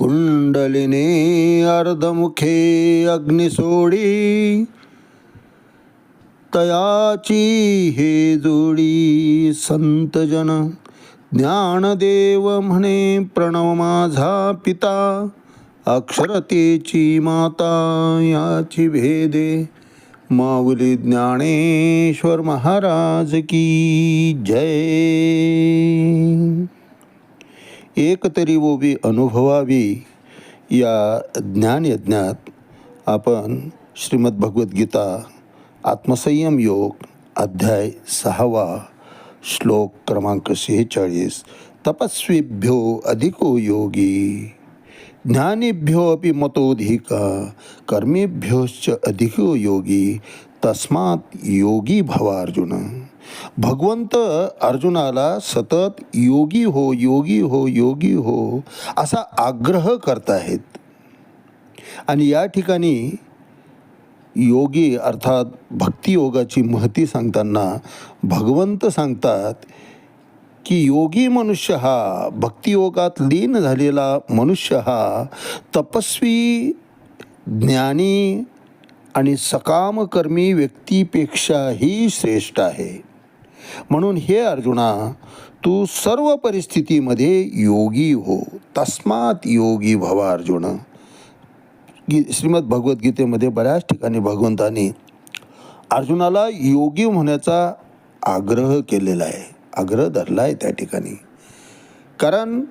कुंडलिने अर्धमुखे अग्निसोडी तयाची हे जोडी संतजन ज्ञानदेव म्हणे प्रणव माझा पिता अक्षरतेची माता याची भेदे माऊली ज्ञानेश्वर महाराज की जय. एक तरी ओवी अनुभवावी या ज्ञानयज्ञात आपण श्रीमद भगवद्गीता आत्मसंयम योग अध्याय सहावा श्लोक क्रमांक सेहेचाळीस तपस्वीभ्यो अधिको योगी। ज्ञानेभ्यो अपि मतोधिका कर्मेभ्योश्च अधिको योगी तस्मात योगी भवा अर्जुन भगवंत अर्जुनाला सतत योगी हो योगी हो योगी हो असा आग्रह करताहेत. आणि या ठिकाणी योगी अर्थात भक्तियोगाची महती सांगताना भगवंत सांगतात की योगी मनुष्य हा भक्तियोगात लीन झालेला मनुष्य हा तपस्वी ज्ञानी आणि सकामकर्मी व्यक्तीपेक्षाही श्रेष्ठ आहे. म्हणून हे अर्जुना तू सर्व परिस्थितीमध्ये योगी हो. तस्मात योगी भवा अर्जुन. गी श्रीमद भगवद्गीतेमध्ये बऱ्याच ठिकाणी भगवंतानी अर्जुनाला योगी होण्याचा आग्रह केलेला आहे. आग्रह धरला आहे त्या ठिकाणी. कारण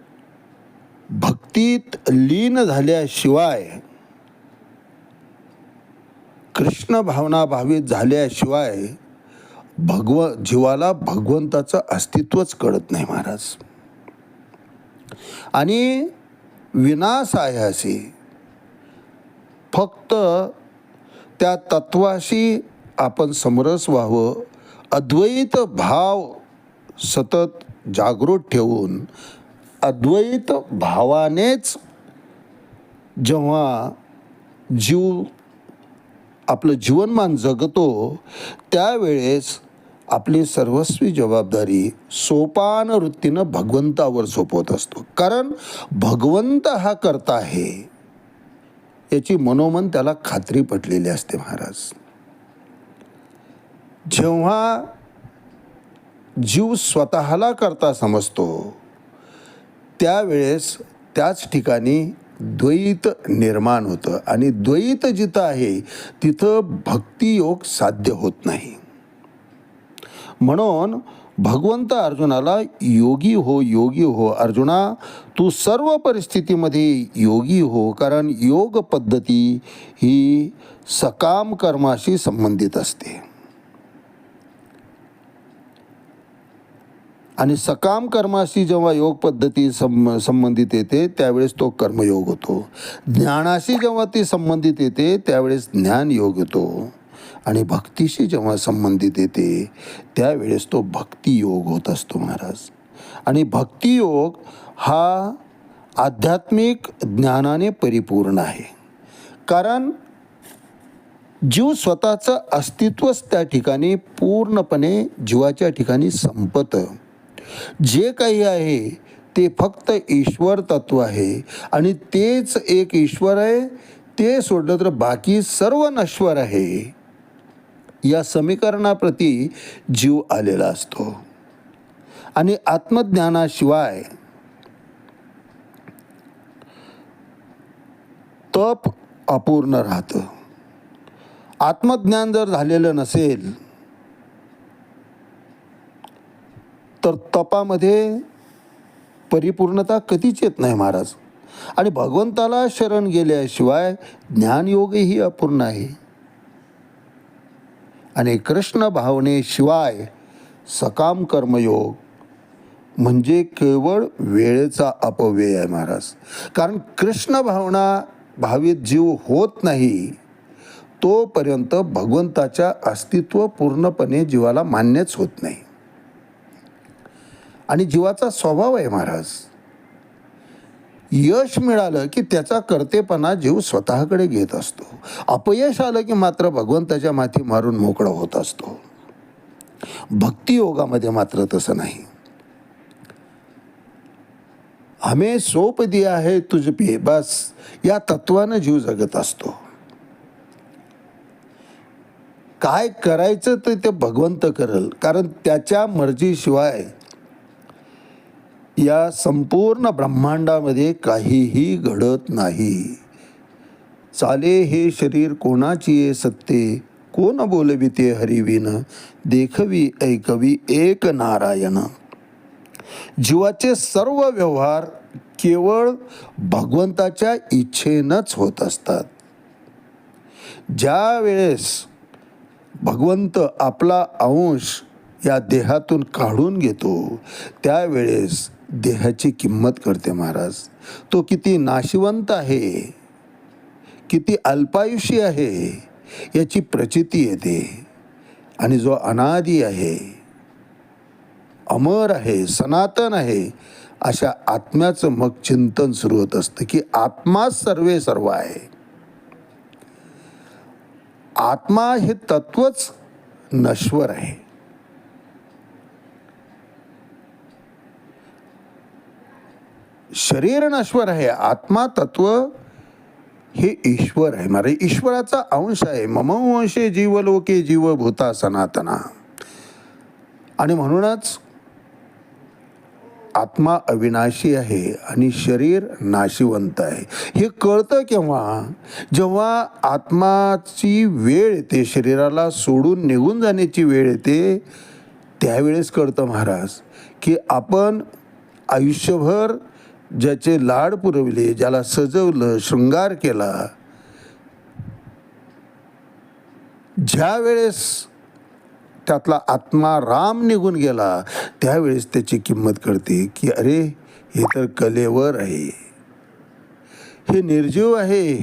भक्तीत लीन झाल्याशिवाय कृष्ण भावना भावित झाल्याशिवाय भगव जीवाला भगवंताचं अस्तित्वच कळत नाही महाराज. आणि विनाश आहे असे फक्त त्या तत्वाशी आपण समरस व्हावं अद्वैत भाव सतत जागृत ठेवून अद्वैत भावानेच जेव्हा जीव आपलं जीवनमान जगतो त्यावेळेस आपली सर्वस्वी जबाबदारी सोपान वृत्तीनं भगवंतावर सोपवत असतो. कारण भगवंत हा करता आहे याची मनोमन त्याला खात्री पटलेली असते महाराज. जेव्हा जीव स्वतःला करता समजतो त्यावेळेस त्याच ठिकाणी द्वैत निर्माण होतं आणि द्वैत जिथं आहे तिथं भक्तियोग साध्य होत नाही. म्हणून भगवंत अर्जुनाला योगी हो योगी हो. अर्जुना तू सर्व परिस्थितीमध्ये योगी हो कारण योग पद्धती ही सकाम कर्माशी संबंधित असते. आणि सकाम कर्माशी जेव्हा योग पद्धती सं संबंधित येते त्यावेळेस तो कर्मयोग होतो. ज्ञानाशी जेव्हा ती संबंधित येते त्यावेळेस ज्ञान योग येतो. आणि भक्तीशी जेव्हा संबंधित येते त्यावेळेस तो भक्तियोग होत असतो महाराज. आणि भक्तियोग हा आध्यात्मिक ज्ञानाने परिपूर्ण आहे. कारण जीव स्वतःचं अस्तित्वच त्या ठिकाणी पूर्णपणे जीवाच्या ठिकाणी संपतं. जे काही आहे ते फक्त ईश्वर तत्व आहे आणि तेच एक ईश्वर आहे ते सोडलं तर बाकी सर्व नश्वर आहे. या समीकरणाप्रती जीव आलेला असतो. आणि आत्मज्ञानाशिवाय तप अपूर्ण राहतं. आत्मज्ञान जर झालेलं नसेल तर तपामध्ये परिपूर्णता कधीच येत नाही महाराज. आणि भगवंताला शरण गेल्याशिवाय ज्ञानयोगही अपूर्ण आहे. आणि कृष्ण भावनेशिवाय सकाम कर्मयोग म्हणजे केवळ वेळेचा अपव्यय आहे महाराज. कारण कृष्ण भावना भावित जीव होत नाही तोपर्यंत भगवंताच्या अस्तित्व पूर्णपणे जीवाला मान्यच होत नाही. आणि जीवाचा स्वभाव आहे महाराज. यश मिळालं की त्याचा कर्तेपणा जीव स्वतःकडे घेत असतो. अपयश आलं की मात्र भगवंताच्या माथी मारून मोकळा होत असतो. भक्तियोगामध्ये मात्र तसं नाही. हमे सोप दिया आहे तुझ पे बस. या तत्वानं जीव जगत असतो. काय करायचं तर ते भगवंत करल. कारण त्याच्या मर्जीशिवाय या संपूर्ण ब्रह्मांडामध्ये काहीही घडत नाही. चाले हे शरीर कोणाची ये सत्ते? कोण बोलविते हरिविन देखवी ऐकवी एक नारायण. जीवाचे सर्व व्यवहार केवळ भगवंताच्या इच्छेनंच होत असतात. ज्या वेळेस भगवंत आपला अंश या देहातून काढून घेतो त्यावेळेस देहाची किंमत करते महाराज. तो किती नाशिवंत आहे किती अल्पायुषी आहे याची प्रचिती येते. आणि जो अनादी आहे अमर आहे सनातन आहे अशा आत्म्याचं मग चिंतन सुरू होत असतं की आत्मा सर्वे सर्व आहे. आत्मा हे तत्वच नश्वर आहे. शरीर नश्वर आहे आत्मा तत्व हे ईश्वर आहे. मारे ईश्वराचा अंश आहे. मम अंशे जीवलोके जीव भूता सनातना. आणि म्हणूनच आत्मा अविनाशी आहे आणि शरीर नाशिवंत आहे. हे कळतं केव्हा? जेव्हा आत्माची वेळ येते शरीराला सोडून निघून जाण्याची वेळ येते त्यावेळेस कळतं महाराज की आपण आयुष्यभर ज्याचे लाड पुरवले ज्याला सजवलं शृंगार केला ज्या वेळेस त्यातला आत्मा राम निघून गेला त्यावेळेस त्याची किंमत कळते की अरे हे तर कलेवर आहे. हे निर्जीव आहे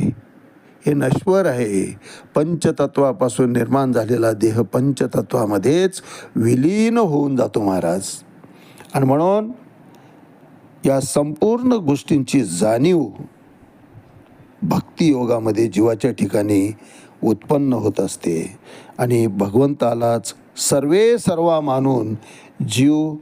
हे नश्वर आहे. पंचतत्वापासून निर्माण झालेला देह पंचतत्वामध्येच विलीन होऊन जातो महाराज. आणि म्हणून या संपूर्ण गोष्टींची जाणीव भक्तियोगामध्ये जीवाच्या ठिकाणी उत्पन्न होत असते. आणि भगवंतालाच सर्वे सर्वा मानून जीव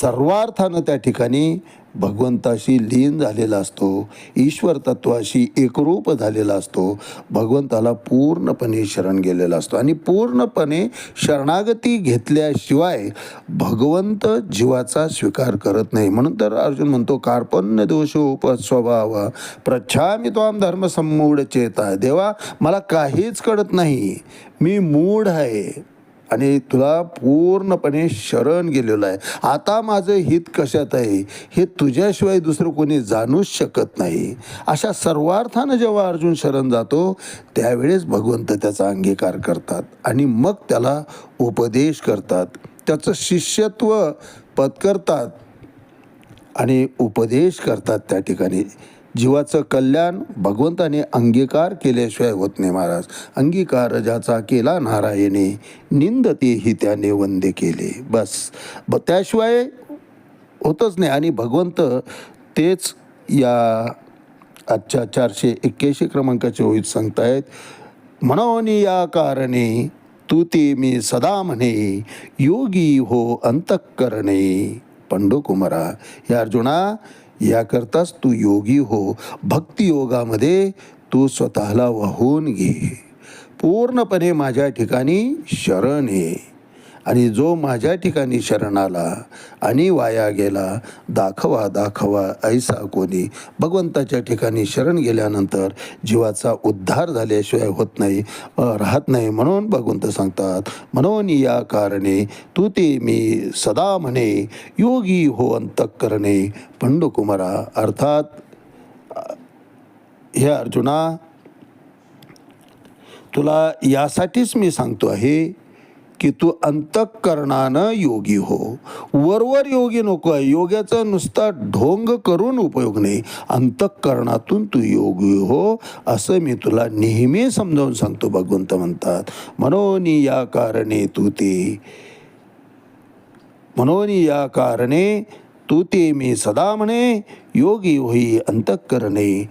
सर्वार्थानं त्या ठिकाणी भगवंताशी लीन झालेला असतो ईश्वर तत्वाशी एकरूप झालेला असतो भगवंताला पूर्णपणे शरण गेलेला असतो. आणि पूर्णपणे शरणागती घेतल्याशिवाय भगवंत जीवाचा स्वीकार करत नाही. म्हणून तर अर्जुन म्हणतो कार्पण्य दोषोपस्वभाव प्रच्छामी त्वाम धर्म संमूढ चेता देवा मला काहीच कळत नाही. मी मूढ आहे. आणि तुला पूर्णपणे शरण गेलेलं आहे. आता माझं हित कशात आहे? हे तुझ्याशिवाय दुसरं कोणी जाणूच शकत नाही. अशा सर्वार्थानं जेव्हा अर्जुन शरण जातो त्यावेळेस भगवंत त्याचा अंगीकार करतात आणि मग त्याला उपदेश करतात. त्याचं शिष्यत्व पत्करतात आणि उपदेश करतात त्या ठिकाणी. जीवाचं कल्याण भगवंताने अंगीकार केल्याशिवाय होत नाही महाराज. अंगीकार ज्याचा केला नारायणे निंदते ही त्याने वंदे केले. बस. ब त्याशिवाय होतच नाही. आणि भगवंत तेच या आजच्या चारशे एक्क्याऐंशी क्रमांकाचे ओळीत सांगतायत. म्हणून या कारणे तू ते मी सदा म्हणे योगी हो अंतःकरणे. पंडुकुमारा. या अर्जुना याकरताच तू योगी हो. भक्तियोगामध्ये तू स्वतःला वाहून घे. पूर्णपणे माझ्या ठिकाणी शरण ये. आणि जो माझ्या ठिकाणी शरण आला आणि वाया गेला दाखवा दाखवा ऐसा कोणी. भगवंताच्या ठिकाणी शरण गेल्यानंतर जीवाचा उद्धार झाल्याशिवाय होत नाही राहत नाही म्हणून भगवंत सांगतात म्हणून या कारणे तू ते मी सदा म्हणे योगी हो अंतःकरणे. पंडुकुमारा अर्थात हे अर्जुना तुला यासाठीच मी सांगतो आहे की तू अंतःकरणानं योगी हो. वरवर योगी नको आहे. योग्याचा नुसता ढोंग करून उपयोग नाही. अंतःकरणातून तू योगी हो असं मी तुला नेहमी समजावून सांगतो भगवंत म्हणतात. म्हणून या कारणे तू ते. म्हणून या कारणे तू ते मी सदा म्हणे योगी होई अंतःकरणे.